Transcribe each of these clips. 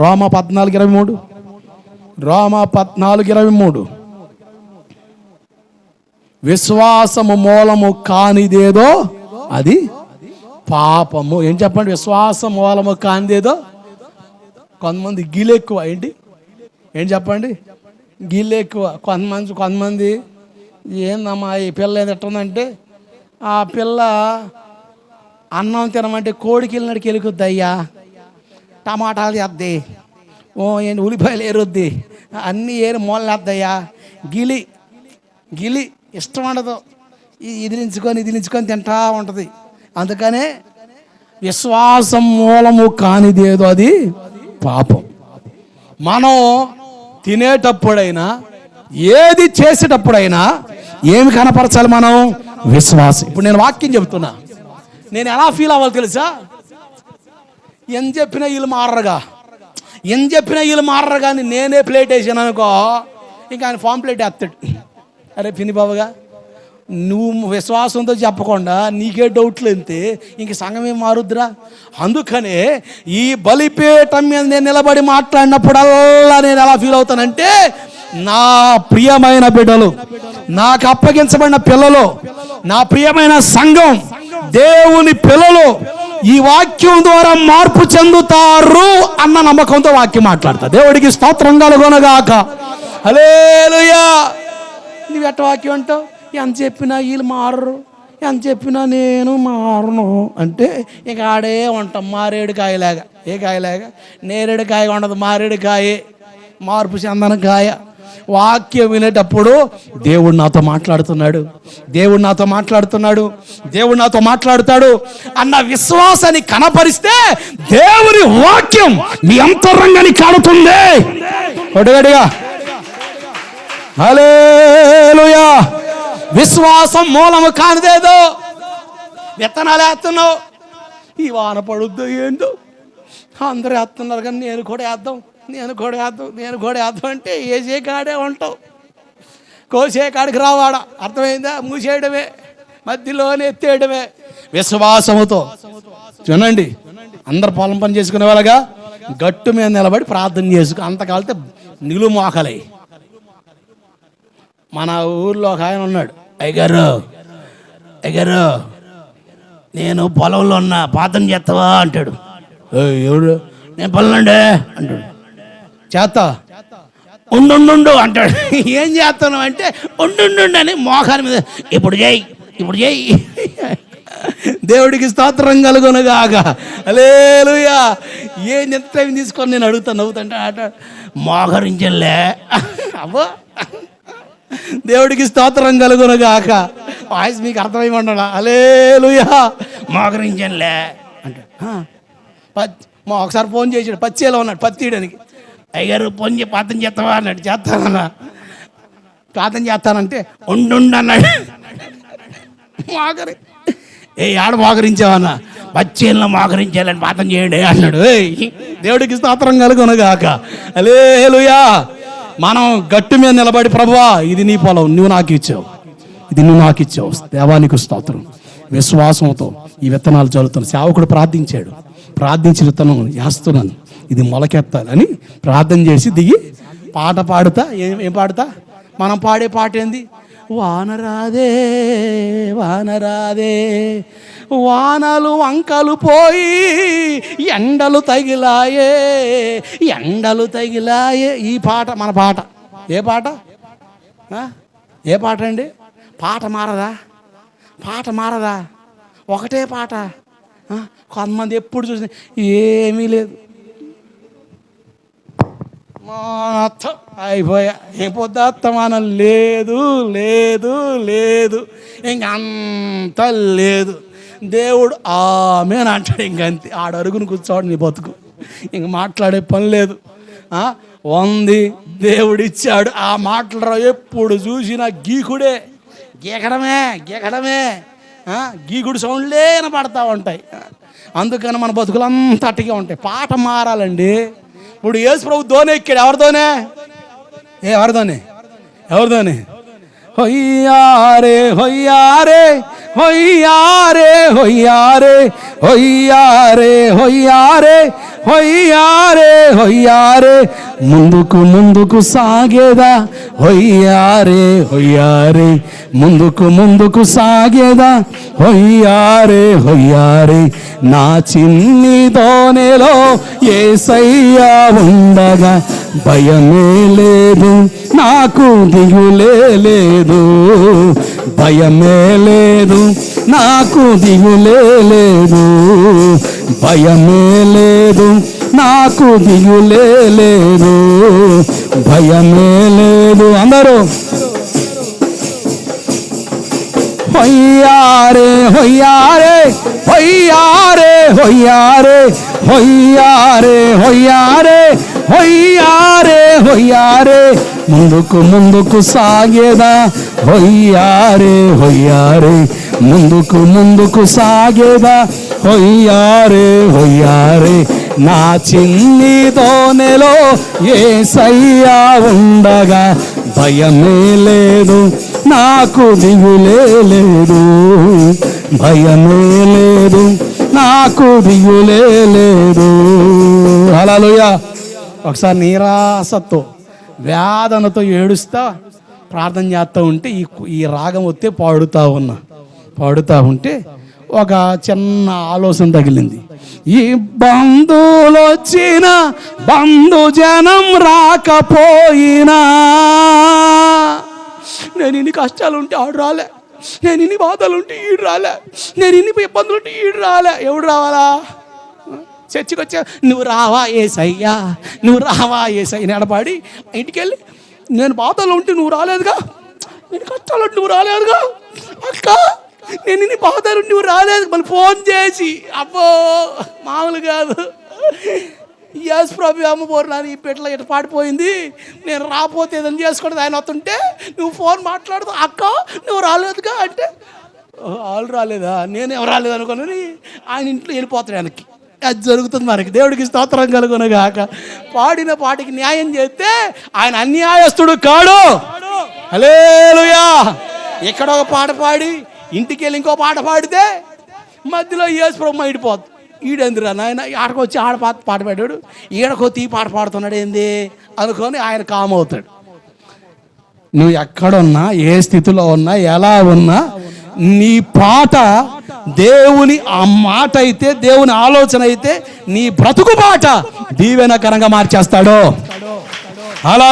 రోమ పద్నాలుగు ఇరవై మూడు. రోమ పద్నాలుగు ఇరవై మూడు. విశ్వాసము మూలము కానిదేదో అది పాపము. ఏం చెప్పండి? విశ్వాస మూలము కానిదేదో కొంతమంది గీలు ఎక్కువ. ఏంటి? ఏం చెప్పండి? గీళ్ళు ఎక్కువ. కొంతమంది కొంతమంది ఏందమ్మా ఈ పిల్ల ఏది ఎట్టుందంటే ఆ పిల్ల అన్నం తినమంటే కోడికి వెళ్ళినడికి ఎలుగుద్ది టమాటాలు వేద్ది ఓ ఏంటి ఉల్లిపాయలు ఏరుద్ది. అన్నీ ఏరి మూలనేద్దయ్యా గిలి గిలి ఇష్టం ఉండదు. ఈ- ఇదిలించుకొని ఇదిలించుకొని తింటా ఉంటుంది. అందుకనే విశ్వాసం మూలము కానిదేదో అది పాపం. మనం తినేటప్పుడైనా ఏది చేసేటప్పుడైనా ఏమి కనపరచాలి మనం? విశ్వాసం. ఇప్పుడు నేను వాక్యం చెబుతున్నా నేను ఎలా ఫీల్ అవ్వాలి తెలుసా? ఎంత చెప్పినా వీళ్ళు మారరుగా? ఎంత చెప్పినా వీళ్ళు మారరు కానీ నేనే ప్లేట్ వేసాను అనుకో ఇంకా ఆయన ఫామ్ ప్లేట్ వేస్తాడు అరే పిని బాబుగా నువ్వు విశ్వాసంతో చెప్పకుండా నీకే డౌట్లు అంతే ఇంక సంఘం ఏం అందుకనే ఈ బలిపీఠం మీద నేను నిలబడి మాట్లాడినప్పుడల్లా నేను ఎలా ఫీల్ అవుతానంటే నా ప్రియమైన బిడ్డలు నాకు అప్పగించబడిన పిల్లలు నా ప్రియమైన సంఘం దేవుని పిల్లలు ఈ వాక్యం ద్వారా మార్పు చెందుతారు అన్న నమ్మకంతో వాక్యం మాట్లాడతా. దేవుడికి స్తోత్రం కలుగొనగాక. హలేలుయా నువ్వు ఎట్ట వాక్యం అంటావు? ఎంత చెప్పినా వీళ్ళు మారరు. ఎంత చెప్పినా నేను మారను. అంటే ఇక ఆడే ఉంటాం మారేడు కాయలాగా. ఏ కాయలాగా? నేరేడు కాయ ఉండదు మారేడు కాయే. మార్పు చెందన కాయ. వాక్యం వినేటప్పుడు దేవుడు నాతో మాట్లాడుతున్నాడు. దేవుడు నాతో మాట్లాడుతున్నాడు. దేవుడు నాతో మాట్లాడుతాడు అన్న విశ్వాసాన్ని కనపరిస్తే దేవుని వాక్యం మీ అంతరంగాన్ని కాడుతుంది ఒడిగడిగా. హలేలుయా విశ్వాసం మూలము కానిదేదో. విత్తనాలు వేస్తున్నావు. ఈ వాన పడుద్దో ఏంటో అందరూ వేస్తున్నారు కానీ నేను కూడా వేద్దాం. నేను కూడా నేను కూడా అంటే ఏసే కాడే ఉంటావు. కోసే కాడికి రావాడా అర్థమైందా? మూసేయడమే మధ్యలోనే ఎత్తేయడమే. విశ్వాసముతో. చూడండి. అందరు పొలం పని చేసుకునే వాళ్ళగా గట్టు మీద నిలబడి ప్రార్థన చేసుకు అంత కాలితే నిలువు మోకలై. మన ఊర్లో ఒక ఆయన ఉన్నాడు. అయ్యగారు అయ్యగారు నేను పొలంలో ఉన్నా ప్రార్థన చేస్తావా? అంటాడు. ఎవడు? నేను పొలండే అంటాడు. చేస్తా ఉండు అంటాడు. ఏం చేస్తున్నావు అంటే ఉండు అని మోకాల మీద ఇప్పుడు చేయి ఇప్పుడు చేయి. దేవుడికి స్తోత్రం కలుగునగాక. అలేలుయా ఏం ఎంత టైం తీసుకొని నేను అడుగుతాను నవ్వుతుంటే ఆట. మోకరించలే అబ్బో. దేవుడికి స్తోత్రం కలుగునగాక. వాయిస్ మీకు అర్థమైమండా అలేలుయా మోకరించలే అంటే "ఆ, పత్ మా ఒకసారి ఫోన్ చేసాడు పచ్చేలో ఉన్నాడు పత్తి అయ్యగారు అయ్యారు ఫోన్ పాతం చేస్తావా? అన్నాడు. చేస్తానన్నా. పాతం చేస్తానంటే ఉండుండు అన్నాడు. మోకరి ఏ ఆడ మోకరించావన్నా? పచ్చేళ్ళలో మోకరించాలని పాతం చేయండి అన్నాడు. దేవుడికి స్తోత్రం కలుగునగాక. అలేలుయా మనం గట్టు మీద నిలబడి ప్రభువా ఇది నీ పొలం నువ్వు నాకు ఇచ్చావు. ఇది నువ్వు నాకు ఇచ్చావు. దేవానికి స్తోత్రం. విశ్వాసంతో ఈ విత్తనాలు చల్లుతాను సేవకుడు ప్రార్థించాడు. ప్రార్థించిన విత్తనం వేస్తున్నాను. ఇది మొలకెత్తాలని ప్రార్థన చేసి దిగి పాట పాడుతా. ఏం ఏం పాడుతా? మనం పాడే పాట ఏంది? వానరాదే వానరాదే వానలు వంకలు పోయి ఎండలు తగిలాయే ఎండలు తగిలాయే. ఈ పాట మన పాట. ఏ పాట? ఏ పాట అండి? పాట మారదా? పాట మారదా? ఒకటే పాట. కొంతమంది ఎప్పుడు చూసిన ఏమీ లేదు. మొత్తం అయిపోయా. ఏం పొద్దాత్తమానం లేదు లేదు లేదు ఇంక అంత లేదు. దేవుడు ఆమె అంటాడు ఇంక అంతే కూర్చోడు నీ బతుకు. ఇంక మాట్లాడే పని లేదు. ఉంది. దేవుడిచ్చాడు. ఆ మాట్లాడరా ఎప్పుడు చూసినా గీకుడే. గీకడమే గీకడమే. గీకుడు సౌండ్లే వినపడతా ఉంటాయి. అందుకని మన బతుకులు అంతా అట్టిగా ఉంటాయి. పాట మారాలండి. ఇప్పుడు యేసు ప్రభు దోనే ఎక్కాడు ఎవరితోనే ఏ ఎవరితోనే ఎవరితోనే హొయ్యారే హొయ్యారే హొయ్యారే హొయ్యారే హొయ్యారే హొయ్యారే హొయ్యారే హొయ్యారే. ముందుకు ముందుకు సాగేదా హొయ్యారే హొయ్యారే. ముందుకు ముందుకు సాగేదా హొయ్యారే హొయ్యారే. నా చిన్ని దోనెలో ఏసయ్యా ఉండగా భయమే లేదు నాకు దిగులే లేదు. భయమే లేదు నాకు దిగులే లేదు భయమే లేదు. నాకు దిగులే లేదు భయమే లేదు. అందరూ. హొయ్యారే హొయ్యారే హొయ్యారే హొయ్యారే హొయ్యారే హొయ్యారే హొయ్యారే హొయ్యారే. ముందుకు ముందుకు సాగేదా హొయ్యారే హొయ్యారే. ముందుకు ముందుకు సాగేదా? హొయ్యారే హొయ్యారే నా చిన్ని తోనెలో ఏ సయ్యా ఉండగా? భయమే లేదు నాకు దిగులే లేదు. భయమే లేదు నాకు దిగులే లేదు. హల్లెలూయా. ఒకసారి నీరాసతో వేదనతో ఏడుస్తా ప్రార్థన చేస్తూ ఉంటే ఈ ఈ రాగం వస్తే పాడుతూ ఉన్నా. పాడుతూ ఉంటే ఒక చిన్న ఆలోచన తగిలింది. ఈ బంధువులు వచ్చిన బంధు జనం రాకపోయినా నేను ఇన్ని కష్టాలు ఉంటే ఆడు రాలే. నేను ఇన్ని బాధలు ఉంటే ఈడు రాలే. నేను ఇన్ని ఇబ్బందులు ఉంటే ఈడు రాలే. ఎవడు రావాలా? చర్చికి వచ్చా నువ్వు రావా ఏసయ్యా నువ్వు రావా ఏసయ్య నిలబడి ఇంటికి వెళ్ళి నేను బాధలు ఉంటే నువ్వు రాలేదుగా. నేను కష్టాలు ఉంటే నువ్వు రాలేదుగా. అక్క నేను ఇన్ని బాధలు నువ్వు రాలేదు. మళ్ళీ ఫోన్ చేసి అబ్బో మామూలు కాదు. ఎస్ ప్రభు అమ్మ పోరున్నాను ఈ పిట్ల ఇటు పాడిపోయింది? నేను రాపోతే ఏదైనా చేసుకోవడం ఆయన వస్తుంటే నువ్వు ఫోన్ మాట్లాడుతూ అక్క నువ్వు రాలేదుగా అంటే "ఓ, వాళ్ళు రాలేదా? నేను ఎవరు రాలేదు అనుకుని ఆయన ఇంట్లో వెళ్ళిపోతాడు వెనక్కి అది జరుగుతుంది మనకి. దేవుడికి స్తోత్రం కలుగునగాక. పాడిన పాటికి న్యాయం చేస్తే ఆయన అన్యాయస్తుడు కాడు. హలేలుయా ఇక్కడ ఒక పాట పాడి ఇంటికి వెళ్ళి ఇంకో పాట పాడితే మధ్యలో యేసు బ్రహ్మ ఇడిపోద్ది ఈడెందురా నాయన? ఆడకు వచ్చి ఆడ పాట పాట పాడాడు. ఈడకొత్తి ఈ పాట పాడుతున్నాడు ఏంది? అనుకొని ఆయన కామ్ అవుతాడు నువ్వు ఎక్కడున్నా ఏ స్థితిలో ఉన్నా ఎలా ఉన్నా నీ పాట దేవుని ఆ మాట అయితే దేవుని ఆలోచన అయితే నీ బ్రతుకు పాట దీవెనకరంగా మార్చేస్తాడు. అలా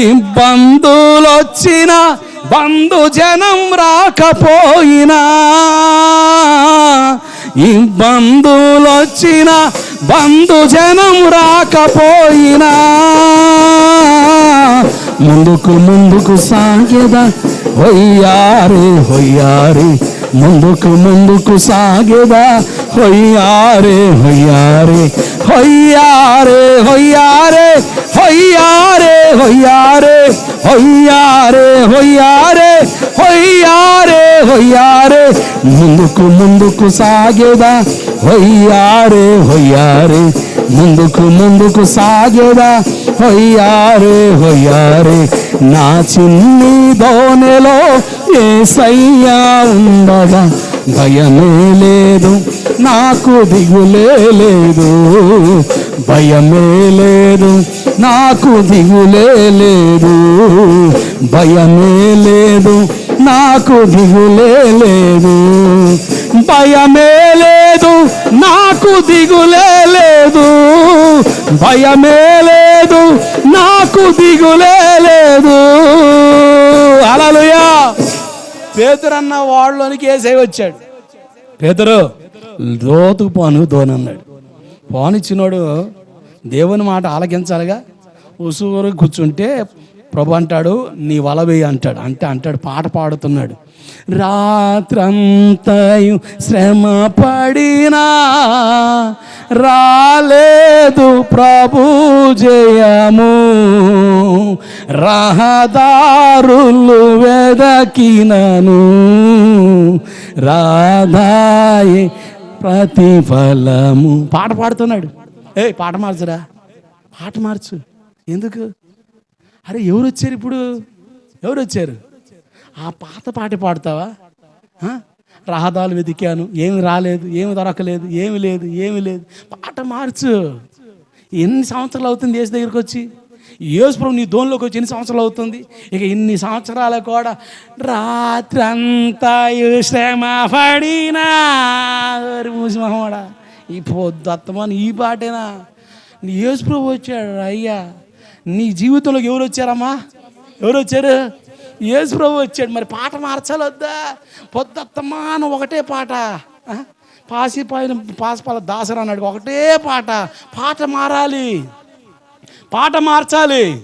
ఈ బంధువులు వచ్చిన బంధు జనం రాకపోయినా ఈ బంధువులు వచ్చిన బంధు జనం రాకపోయినా. ముందుకు ముందుకు సాగేదా హొయ్యారే హొయ్యారే. ముందుకు ముందుకు సాగేదా హొయ్యారే హొయ్యారే. হইয়া রে హయ్యారే রে హయ్యారే রে হইয়া রে ముందుకు ముందుకు సాగేదా హొయ్యా రే ముందుకు ముందుకు సాగేదా హొయ్యా రే హొయ్యా రే నా చిన్ని దోనెలో ఏ సయ్యా ఉండగా భయమే లేదు నాకు దిగులే లేదు భయమే లేదు నాకు దిగులే లేదు భయమే లేదు నాకు దిగులే లేదు భయమే లేదు నాకు దిగులే లేదు భయమే లేదు నాకు దిగులే లేదు అలలుయా పేదరన్న వాళ్ళలోనికి ఏసై వచ్చాడు. పేదరు లోతుకు పోను దోనన్నాడు పోనిచ్చినోడు దేవుని మాట ఆలకించాలిగా. ఉసూరు కూర్చుంటే ప్రభు అంటాడు నీ వల వేయి అంటాడు. అంటే అంటాడు పాట పాడుతున్నాడు. రాత్రంతయు శ్రమ పడినా రాలేదు ప్రభు జయము. రహదారులు వెదకినను రాధాయే ప్రతిఫలము. పాట పాడుతున్నాడు. ఏ పాట మార్చురా. పాట మార్చు. ఎందుకు? అరే ఎవరు వచ్చారు ఇప్పుడు? ఎవరు వచ్చారు? ఆ పాత పాట పాడతావా? రహదాలు వెతికాను. ఏమి రాలేదు ఏమి దొరకలేదు ఏమి లేదు ఏమి లేదు. పాట మార్చు. ఎన్ని సంవత్సరాలు అవుతుంది దేశ దగ్గరికి వచ్చి? యేసుప్రభు నీ దోన్లోకి వచ్చి ఎన్ని సంవత్సరాలు అవుతుంది? ఇక ఇన్ని సంవత్సరాలు కూడా రాత్రి అంతా శ్రమ పడినా. మహమ్మడా ఈ పొద్దు ఈ పాటేనా? నీ యేసుప్రభు వచ్చాడు అయ్యా. నీ జీవితంలోకి ఎవరు వచ్చారమ్మా? ఎవరు వచ్చారు? యేసు ప్రభు వచ్చాడు. మరి పాట మార్చాలొద్దా? పొద్దుత్తమాన ఒకటే పాట. ఆ? పాసిపోయిన పాసపాల దాసరా అన్నాడు ఒకటే పాట. పాట మారాలి. పాట మార్చాలి.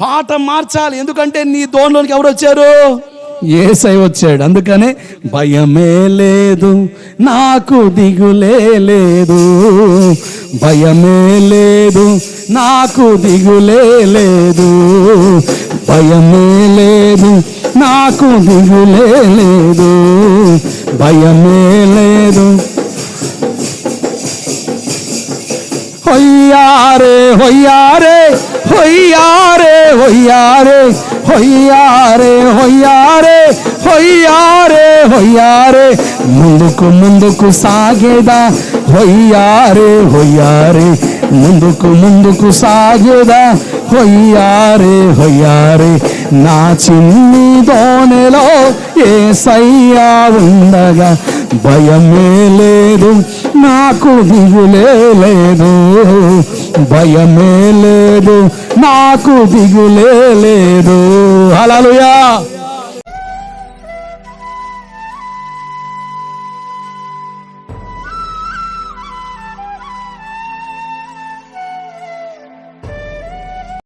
పాట మార్చాలి. ఎందుకంటే నీ దోన్లోనికి ఎవరు వచ్చారు? ఏసై వచ్చాడు. అందుకనే భయమే లేదు నాకు దిగులే లేదు. భయమే లేదు నాకు దిగులే లేదు. భయమే లేదు నాకు దిగులే లేదు. భయమే లేదు హొయ్యారే హొయ్యారే హొయ్యారే హొయ్యారే హొయ్యారే హొయ్యారే హొయ్యారే హొయ్యారే. ముందుకు ముందుకు సాగేదా హొయ్యారే హొయ్యారే. ముందుకు ముందుకు సాగేదా హొయ్యారే హొయ్యారే. నా చిన్ని దోనెలో ఏ సయ్యా ఉండగా భయమే లేదు నాకు దిగులే లేదు భయమే లేదు నాకు దిగులే లేదు. హలలుయా